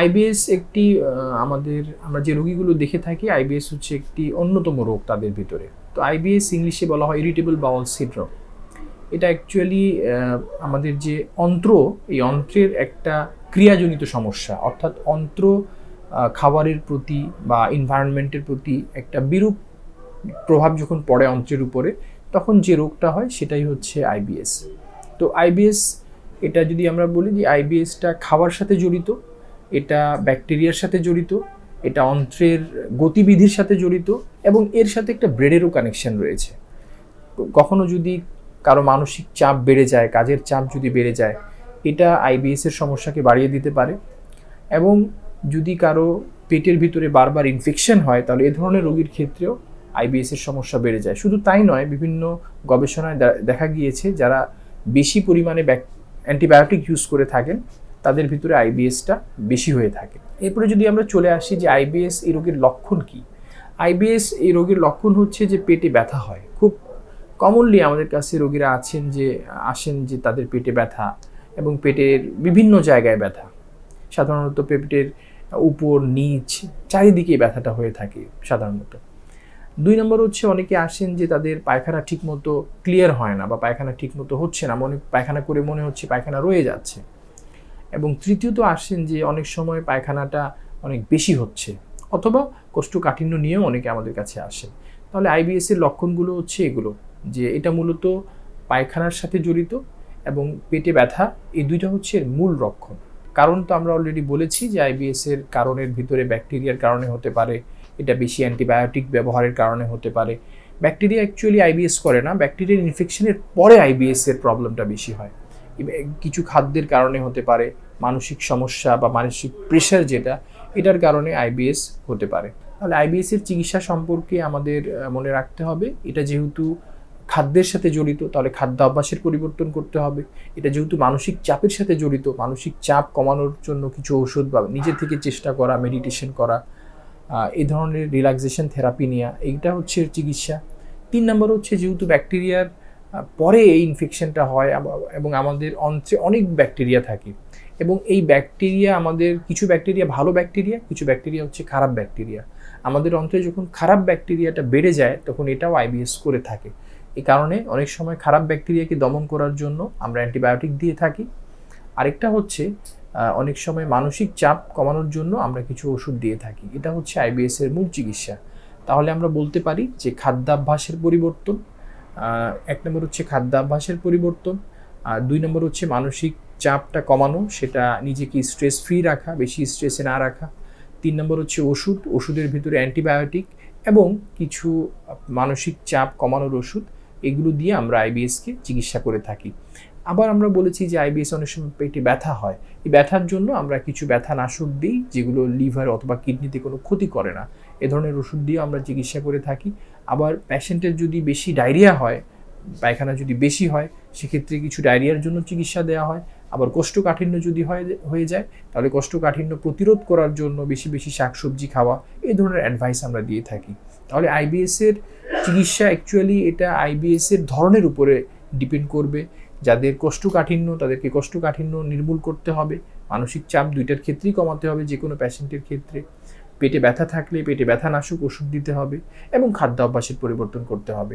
IBS একটি আমাদের, আমরা যে রোগীগুলো দেখে থাকি, আইবিএস হচ্ছে একটি অন্যতম রোগ তাদের ভিতরে। তো আইবিএস ইংলিশে বলা হয় ইরিটেবল বাউল সিড্রোম এটা অ্যাকচুয়ালি আমাদের যে অন্ত্র, এই অন্ত্রের একটা ক্রিয়াজনিত সমস্যা। অর্থাৎ অন্ত্র খাবারের প্রতি বা এনভায়রনমেন্টের প্রতি একটা বিরূপ প্রভাব যখন পড়ে অন্ত্রের উপরে, তখন যে রোগটা হয়, সেটাই হচ্ছে আইবিএস। তো আইবিএস, এটা যদি আমরা বলি যে আইবিএসটা খাবার সাথে জড়িত এটা ব্যাকটেরিয়ার সাথে জড়িত, এটা অন্ত্রের গতিবিধির সাথে জড়িত এবং এর সাথে একটা ব্রেডেরও কানেকশন রয়েছে। কখনো যদি কারও মানসিক চাপ বেড়ে যায়, কাজের চাপ যদি বেড়ে যায়, এটা আইবিএস এর সমস্যাকে বাড়িয়ে দিতে পারে এবং যদি কারও পেটের ভিতরে বারবার ইনফেকশন হয়, তাহলে এ ধরনের রোগীর ক্ষেত্রেও আইবিএস এর সমস্যা বেড়ে যায়। শুধু তাই নয়, বিভিন্ন গবেষণায় দেখা গিয়েছে যারা বেশি পরিমাণে অ্যান্টিবায়োটিক ইউজ করে থাকেন তাদের ভিতরে আইবিএসটা বেশি হয়ে থাকে। এরপরে যদি আমরা চলে আসি যে আইবিএস এই রোগের লক্ষণ কি? আইবিএস এই রোগের লক্ষণ হচ্ছে যে পেটে ব্যথা হয়। খুব কমনলি আমাদের কাছে রোগীরা আছেন যে, আসেন যে তাদের পেটে ব্যথা এবং পেটের বিভিন্ন জায়গায় ব্যথা। সাধারণত পেটের উপর, নিচ, চারিদিকে ব্যথাটা হয়ে থাকে সাধারণত। দুই নম্বর হচ্ছে অনেকে আসেন যে তাদের পায়খানা ঠিকমতো ক্লিয়ার হয় না বা পায়খানা ঠিকমতো হচ্ছে না। মনে, পায়খানা করে মনে হচ্ছে পায়খানা রয়ে যাচ্ছে। এবং তৃতীয়ত আসেন যে অনেক সময় পায়খানাটা অনেক বেশি হচ্ছে, অথবা কোষ্ঠকাঠিন্য নিয়েও অনেকে আমাদের কাছে আসেন। তাহলে আইবিএস এর লক্ষণগুলো হচ্ছে এগুলো, যে এটা মূলত পায়খানার সাথে জড়িত এবং পেটে ব্যথা, এই দুইটা হচ্ছে এর মূল লক্ষণ। কারণ তো আমরা অলরেডি বলেছি যে আইবিএসের কারণের ভিতরে ব্যাকটেরিয়ার কারণে হতে পারে, এটা বেশি অ্যান্টিবায়োটিক ব্যবহারের কারণে হতে পারে। ব্যাকটেরিয়া অ্যাকচুয়ালি আইবিএস করে না, ব্যাকটেরিয়ার ইনফেকশনের পরে আইবিএস এর প্রবলেমটা বেশি হয়। কিছু খাদ্যের কারণে হতে পারে মানসিক সমস্যা বা মানসিক প্রেশার যেটা, এটার কারণে আইবিএস হতে পারে। তাহলে আইবিএস এর চিকিৎসা সম্পর্কে আমাদের মনে রাখতে হবে। এটা যেহেতু খাদ্যের সাথে জড়িত, তাহলে খাদ্য অভ্যাসের পরিবর্তন করতে হবে। এটা যেহেতু মানসিক চাপের সাথে জড়িত, মানসিক চাপ কমানোর জন্য কিছু ওষুধ বা নিজে থেকে চেষ্টা করা মেডিটেশন করা এই ধরনের রিল্যাক্সেশন থেরাপি নেওয়া এইটা হচ্ছে চিকিৎসা। তিন নম্বর হচ্ছে যেহেতু ব্যাকটেরিয়ার পরে এই ইনফেকশনটা হয় এবং আমাদের অন্ত্রে অনেক ব্যাকটেরিয়া থাকে। এবং এই ব্যাকটেরিয়া আমাদের, কিছু ব্যাকটেরিয়া ভালো ব্যাকটেরিয়া কিছু ব্যাকটেরিয়া হচ্ছে খারাপ ব্যাকটেরিয়া আমাদের অন্ত্রে যখন খারাপ ব্যাকটেরিয়াটা বেড়ে যায়, তখন এটাও আইবিএস করে থাকে। এই কারণে অনেক সময় খারাপ ব্যাকটেরিয়াকে দমন করার জন্য আমরা অ্যান্টিবায়োটিক দিয়ে থাকি। আরেকটা হচ্ছে অনেক সময় মানসিক চাপ কমানোর জন্য আমরা কিছু ওষুধ দিয়ে থাকি। এটা হচ্ছে আইবিএস এর মূল চিকিৎসা। তাহলে আমরা বলতে পারি যে খাদ্যাভ্যাসের পরিবর্তন এক নম্বর হচ্ছে খাদ্যাভ্যাসের পরিবর্তন, আর দুই নম্বর হচ্ছে মানসিক চাপটা কমানো, সেটা নিজেকে স্ট্রেস ফ্রি রাখা, বেশি স্ট্রেসে না রাখা। তিন নম্বর হচ্ছে ওষুধ, ওষুধের ভিতরে অ্যান্টিবায়োটিক এবং কিছু মানসিক চাপ কমানোর ওষুধ, এগুলো দিয়ে আমরা আইবিএসকে চিকিৎসা করে থাকি। আবার আমরা বলেছি যে আইবিএস অনেক সময় পেটে ব্যথা হয়। এই ব্যথার জন্য আমরা কিছু ব্যথা নাশক দিই, যেগুলো লিভার অথবা কিডনিতে কোনো ক্ষতি করে না। এ ধরনের ওষুধ দিয়ে আমরা চিকিৎসা করে থাকি। আবার প্যাশেন্টের যদি বেশি ডায়রিয়া হয়, পায়খানা যদি বেশি হয়, সেক্ষেত্রে কিছু ডায়রিয়ার জন্য চিকিৎসা দেওয়া হয়। আবার কোষ্ঠকাঠিন্য যদি হয়, হয়ে যায়, তাহলে কোষ্ঠকাঠিন্য প্রতিরোধ করার জন্য বেশি বেশি শাকসবজি খাওয়া এই ধরনের অ্যাডভাইস আমরা দিয়ে থাকি। তাহলে আইবিএস এর চিকিৎসা অ্যাকচুয়ালি এটা আইবিএস এর ধরনের উপরে ডিপেন্ড করবে। যাদের কোষ্ঠকাঠিন্য, তাদেরকে কোষ্ঠকাঠিন্য নির্মূল করতে হবে। মানসিক চাপ দুইটার ক্ষেত্রেই কমাতে হবে যে কোনো প্যাশেন্টের ক্ষেত্রে। পেটে ব্যথা থাকলে পেটে ব্যথা নাশক ওষুধ দিতে হবে এবং খাদ্য অভ্যাসের পরিবর্তন করতে হবে।